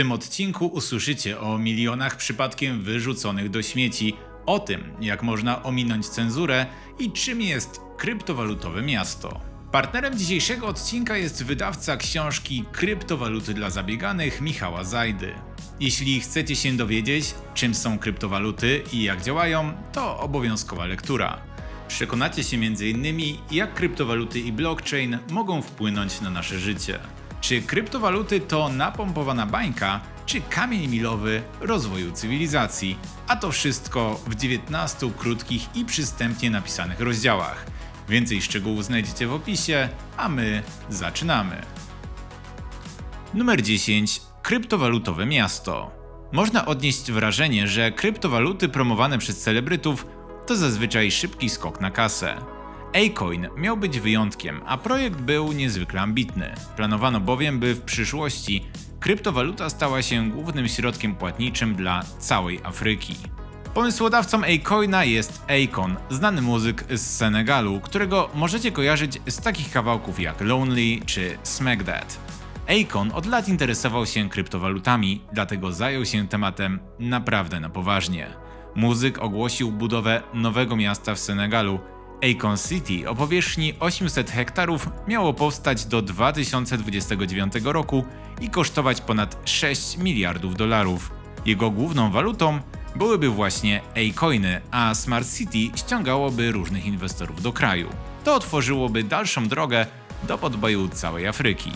tym odcinku usłyszycie o milionach przypadkiem wyrzuconych do śmieci, o tym, jak można ominąć cenzurę i czym jest kryptowalutowe miasto. Partnerem dzisiejszego odcinka jest wydawca książki Kryptowaluty dla zabieganych Michała Zajdy. Jeśli chcecie się dowiedzieć, czym są kryptowaluty i jak działają, to obowiązkowa lektura. Przekonacie się m.in. jak kryptowaluty i blockchain mogą wpłynąć na nasze życie. Czy kryptowaluty to napompowana bańka, czy kamień milowy rozwoju cywilizacji? A to wszystko w 19 krótkich i przystępnie napisanych rozdziałach. Więcej szczegółów znajdziecie w opisie, a my zaczynamy. Numer 10. Kryptowalutowe miasto. Można odnieść wrażenie, że kryptowaluty promowane przez celebrytów to zazwyczaj szybki skok na kasę. Acoin miał być wyjątkiem, a projekt był niezwykle ambitny. Planowano bowiem, by w przyszłości kryptowaluta stała się głównym środkiem płatniczym dla całej Afryki. Pomysłodawcą Acoina jest Akon, znany muzyk z Senegalu, którego możecie kojarzyć z takich kawałków jak Lonely czy Smack That. Akon od lat interesował się kryptowalutami, dlatego zajął się tematem naprawdę na poważnie. Muzyk ogłosił budowę nowego miasta w Senegalu. Akon City o powierzchni 800 hektarów miało powstać do 2029 roku i kosztować ponad 6 miliardów dolarów. Jego główną walutą byłyby właśnie A-coiny, a Smart City ściągałoby różnych inwestorów do kraju. To otworzyłoby dalszą drogę do podboju całej Afryki.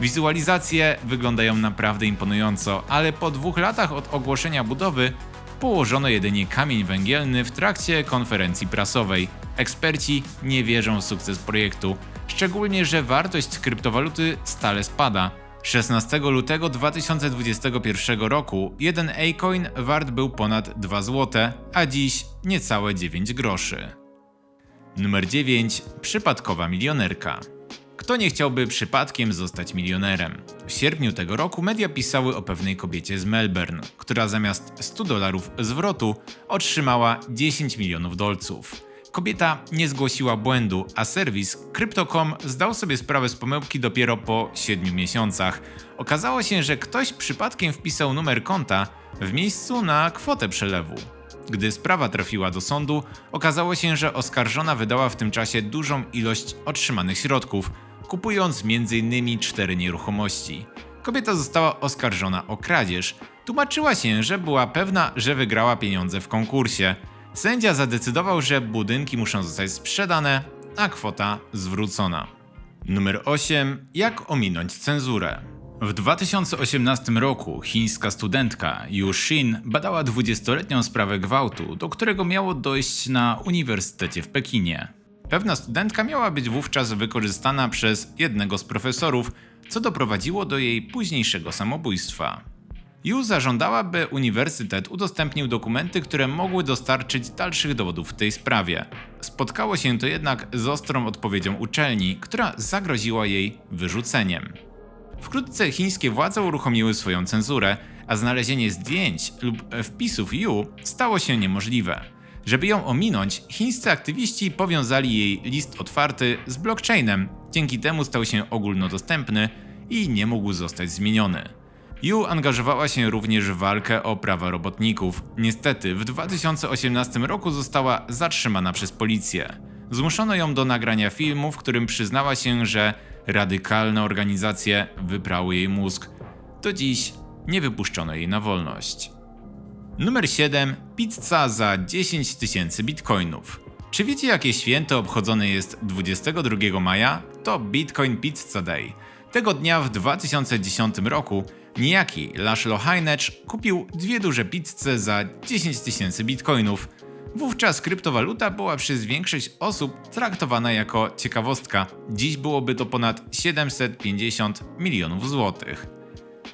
Wizualizacje wyglądają naprawdę imponująco, ale po dwóch latach od ogłoszenia budowy położono jedynie kamień węgielny w trakcie konferencji prasowej. Eksperci nie wierzą w sukces projektu, szczególnie że wartość kryptowaluty stale spada. 16 lutego 2021 roku jeden A-coin wart był ponad 2 zł, a dziś niecałe 9 groszy. Numer 9. Przypadkowa milionerka. Kto nie chciałby przypadkiem zostać milionerem? W sierpniu tego roku media pisały o pewnej kobiecie z Melbourne, która zamiast 100 dolarów zwrotu otrzymała 10 milionów dolców. Kobieta nie zgłosiła błędu, a serwis Crypto.com zdał sobie sprawę z pomyłki dopiero po 7 miesiącach. Okazało się, że ktoś przypadkiem wpisał numer konta w miejscu na kwotę przelewu. Gdy sprawa trafiła do sądu, okazało się, że oskarżona wydała w tym czasie dużą ilość otrzymanych środków, kupując m.in. cztery nieruchomości. Kobieta została oskarżona o kradzież. Tłumaczyła się, że była pewna, że wygrała pieniądze w konkursie. Sędzia zadecydował, że budynki muszą zostać sprzedane, a kwota zwrócona. Numer 8. Jak ominąć cenzurę? W 2018 roku chińska studentka Yu Xin badała 20-letnią sprawę gwałtu, do którego miało dojść na Uniwersytecie w Pekinie. Pewna studentka miała być wówczas wykorzystana przez jednego z profesorów, co doprowadziło do jej późniejszego samobójstwa. Yu zażądała, by uniwersytet udostępnił dokumenty, które mogły dostarczyć dalszych dowodów w tej sprawie. Spotkało się to jednak z ostrą odpowiedzią uczelni, która zagroziła jej wyrzuceniem. Wkrótce chińskie władze uruchomiły swoją cenzurę, a znalezienie zdjęć lub wpisów Yu stało się niemożliwe. Żeby ją ominąć, chińscy aktywiści powiązali jej list otwarty z blockchainem. Dzięki temu stał się ogólnodostępny i nie mógł zostać zmieniony. Yu angażowała się również w walkę o prawa robotników. Niestety, w 2018 roku została zatrzymana przez policję. Zmuszono ją do nagrania filmu, w którym przyznała się, że radykalne organizacje wyprały jej mózg. Do dziś nie wypuszczono jej na wolność. Numer 7. Pizza za 10 tysięcy bitcoinów. Czy wiecie jakie święto obchodzone jest 22 maja? To Bitcoin Pizza Day. Tego dnia w 2010 roku niejaki Laszlo Heinecz kupił dwie duże pizze za 10 tysięcy bitcoinów. Wówczas kryptowaluta była przez większość osób traktowana jako ciekawostka. Dziś byłoby to ponad 750 milionów złotych.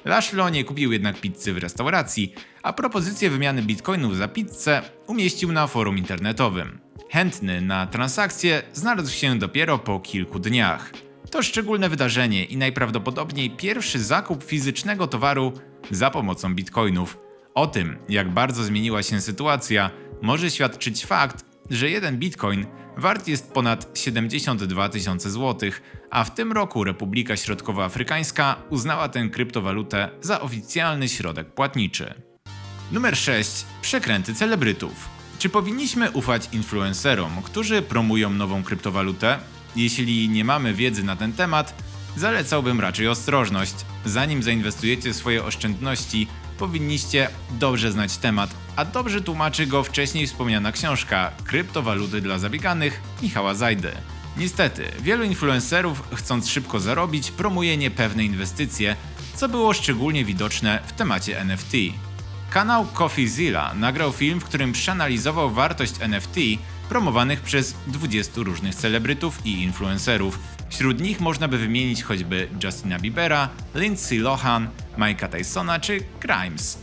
Laszlo nie kupił jednak pizzy w restauracji, a propozycję wymiany bitcoinów za pizzę umieścił na forum internetowym. Chętny na transakcję znalazł się dopiero po kilku dniach. To szczególne wydarzenie i najprawdopodobniej pierwszy zakup fizycznego towaru za pomocą bitcoinów. O tym, jak bardzo zmieniła się sytuacja, może świadczyć fakt, że jeden bitcoin wart jest ponad 72 tysiące złotych, a w tym roku Republika Środkowoafrykańska uznała tę kryptowalutę za oficjalny środek płatniczy. Numer 6. Przekręty celebrytów. Czy powinniśmy ufać influencerom, którzy promują nową kryptowalutę? Jeśli nie mamy wiedzy na ten temat, zalecałbym raczej ostrożność. Zanim zainwestujecie swoje oszczędności, powinniście dobrze znać temat, a dobrze tłumaczy go wcześniej wspomniana książka Kryptowaluty dla zabieganych Michała Zajdy. Niestety, wielu influencerów, chcąc szybko zarobić, promuje niepewne inwestycje, co było szczególnie widoczne w temacie NFT. Kanał CoffeeZilla nagrał film, w którym przeanalizował wartość NFT promowanych przez 20 różnych celebrytów i influencerów. Wśród nich można by wymienić choćby Justina Biebera, Lindsay Lohan, Mike'a Tysona czy Grimes.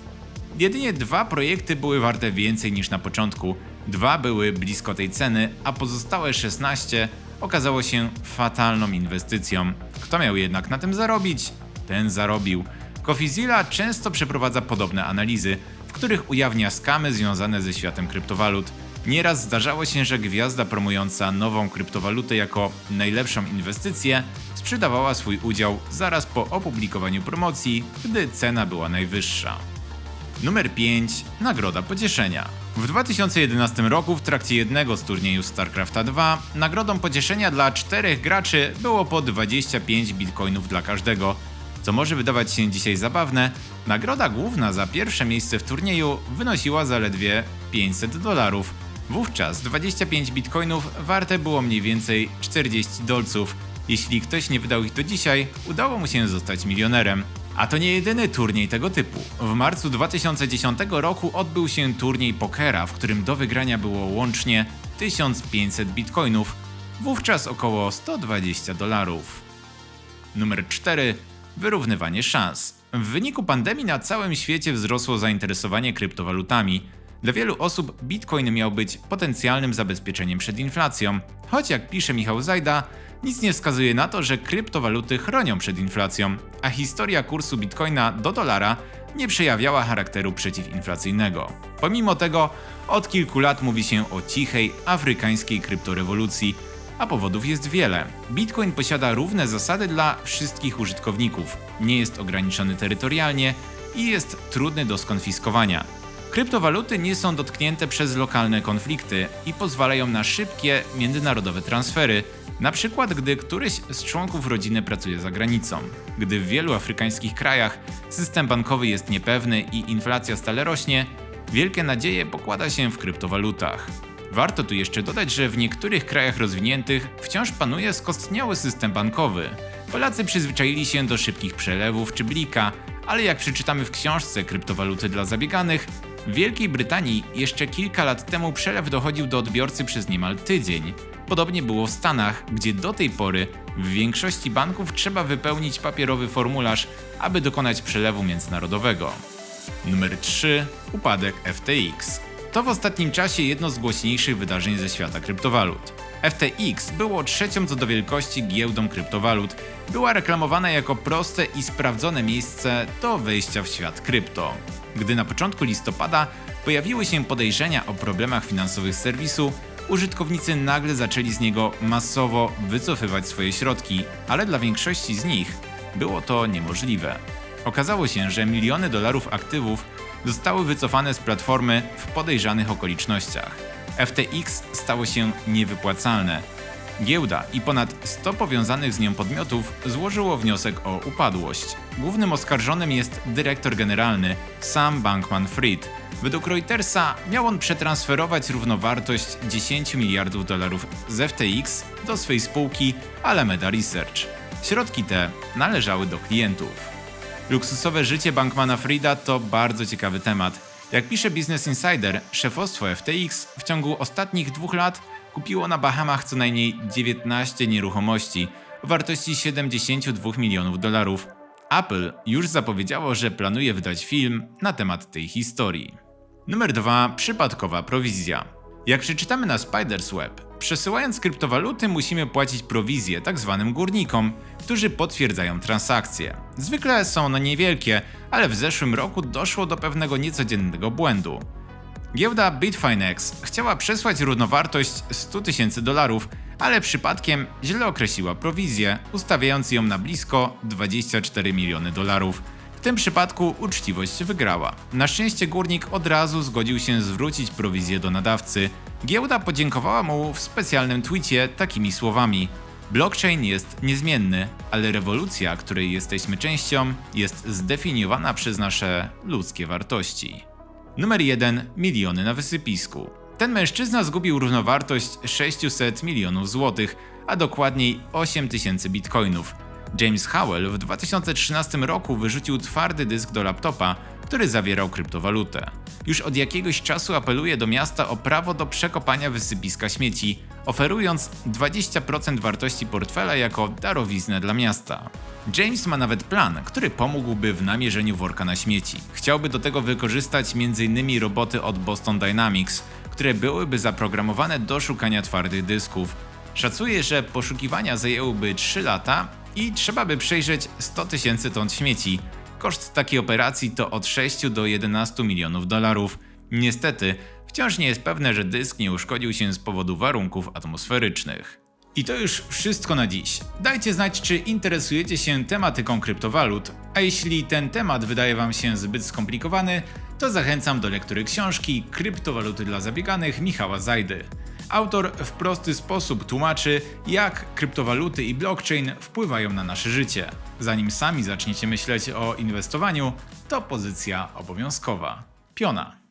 Jedynie dwa projekty były warte więcej niż na początku, dwa były blisko tej ceny, a pozostałe 16 okazało się fatalną inwestycją. Kto miał jednak na tym zarobić? Ten zarobił. CoffeeZilla często przeprowadza podobne analizy, w których ujawnia skamy związane ze światem kryptowalut. Nieraz zdarzało się, że gwiazda promująca nową kryptowalutę jako najlepszą inwestycję sprzedawała swój udział zaraz po opublikowaniu promocji, gdy cena była najwyższa. Numer 5. Nagroda Pocieszenia. W 2011 roku w trakcie jednego z turniejów StarCrafta 2 nagrodą pocieszenia dla czterech graczy było po 25 bitcoinów dla każdego. Co może wydawać się dzisiaj zabawne, nagroda główna za pierwsze miejsce w turnieju wynosiła zaledwie 500 dolarów. Wówczas 25 bitcoinów warte było mniej więcej 40 dolców. Jeśli ktoś nie wydał ich do dzisiaj, udało mu się zostać milionerem. A to nie jedyny turniej tego typu. W marcu 2010 roku odbył się turniej pokera, w którym do wygrania było łącznie 1500 bitcoinów, wówczas około 120 dolarów. Numer 4. Wyrównywanie szans. W wyniku pandemii na całym świecie wzrosło zainteresowanie kryptowalutami. Dla wielu osób Bitcoin miał być potencjalnym zabezpieczeniem przed inflacją, choć jak pisze Michał Zajda, nic nie wskazuje na to, że kryptowaluty chronią przed inflacją, a historia kursu Bitcoina do dolara nie przejawiała charakteru przeciwinflacyjnego. Pomimo tego, od kilku lat mówi się o cichej, afrykańskiej kryptorewolucji, a powodów jest wiele. Bitcoin posiada równe zasady dla wszystkich użytkowników, nie jest ograniczony terytorialnie i jest trudny do skonfiskowania. Kryptowaluty nie są dotknięte przez lokalne konflikty i pozwalają na szybkie, międzynarodowe transfery, na przykład gdy któryś z członków rodziny pracuje za granicą. Gdy w wielu afrykańskich krajach system bankowy jest niepewny i inflacja stale rośnie, wielkie nadzieje pokłada się w kryptowalutach. Warto tu jeszcze dodać, że w niektórych krajach rozwiniętych wciąż panuje skostniały system bankowy. Polacy przyzwyczaili się do szybkich przelewów czy blika, ale jak przeczytamy w książce Kryptowaluty dla zabieganych, w Wielkiej Brytanii jeszcze kilka lat temu przelew dochodził do odbiorcy przez niemal tydzień. Podobnie było w Stanach, gdzie do tej pory w większości banków trzeba wypełnić papierowy formularz, aby dokonać przelewu międzynarodowego. Numer 3. Upadek FTX. To w ostatnim czasie jedno z głośniejszych wydarzeń ze świata kryptowalut. FTX było trzecią co do wielkości giełdą kryptowalut. Była reklamowana jako proste i sprawdzone miejsce do wejścia w świat krypto. Gdy na początku listopada pojawiły się podejrzenia o problemach finansowych serwisu, użytkownicy nagle zaczęli z niego masowo wycofywać swoje środki, ale dla większości z nich było to niemożliwe. Okazało się, że miliony dolarów aktywów zostały wycofane z platformy w podejrzanych okolicznościach. FTX stało się niewypłacalne. Giełda i ponad 100 powiązanych z nią podmiotów złożyło wniosek o upadłość. Głównym oskarżonym jest dyrektor generalny Sam Bankman-Fried. Według Reutersa miał on przetransferować równowartość 10 miliardów dolarów z FTX do swej spółki Alameda Research. Środki te należały do klientów. Luksusowe życie Bankmana Frida to bardzo ciekawy temat. Jak pisze Business Insider, szefostwo FTX w ciągu ostatnich dwóch lat kupiło na Bahamach co najmniej 19 nieruchomości o wartości 72 milionów dolarów. Apple już zapowiedziało, że planuje wydać film na temat tej historii. Numer 2. Przypadkowa prowizja. Jak przeczytamy na Spider's Web, przesyłając kryptowaluty musimy płacić prowizję tzw. Tak górnikom, którzy potwierdzają transakcje. Zwykle są one niewielkie, ale w zeszłym roku doszło do pewnego niecodziennego błędu. Giełda Bitfinex chciała przesłać równowartość 100 tysięcy dolarów, ale przypadkiem źle określiła prowizję, ustawiając ją na blisko 24 miliony dolarów. Tym przypadku uczciwość wygrała. Na szczęście górnik od razu zgodził się zwrócić prowizję do nadawcy. Giełda podziękowała mu w specjalnym tweetie takimi słowami: Blockchain jest niezmienny, ale rewolucja, której jesteśmy częścią, jest zdefiniowana przez nasze ludzkie wartości. Numer 1. Miliony na wysypisku. Ten mężczyzna zgubił równowartość 600 milionów złotych, a dokładniej 8 tysięcy bitcoinów. James Howell w 2013 roku wyrzucił twardy dysk do laptopa, który zawierał kryptowalutę. Już od jakiegoś czasu apeluje do miasta o prawo do przekopania wysypiska śmieci, oferując 20% wartości portfela jako darowiznę dla miasta. James ma nawet plan, który pomógłby w namierzeniu worka na śmieci. Chciałby do tego wykorzystać m.in. roboty od Boston Dynamics, które byłyby zaprogramowane do szukania twardych dysków. Szacuje, że poszukiwania zajęłyby 3 lata i trzeba by przejrzeć 100 tysięcy ton śmieci. Koszt takiej operacji to od 6 do 11 milionów dolarów. Niestety, wciąż nie jest pewne, że dysk nie uszkodził się z powodu warunków atmosferycznych. I to już wszystko na dziś. Dajcie znać, czy interesujecie się tematyką kryptowalut, a jeśli ten temat wydaje Wam się zbyt skomplikowany, to zachęcam do lektury książki Kryptowaluty dla zabieganych Michała Zajdy. Autor w prosty sposób tłumaczy, jak kryptowaluty i blockchain wpływają na nasze życie. Zanim sami zaczniecie myśleć o inwestowaniu, to pozycja obowiązkowa. Piona.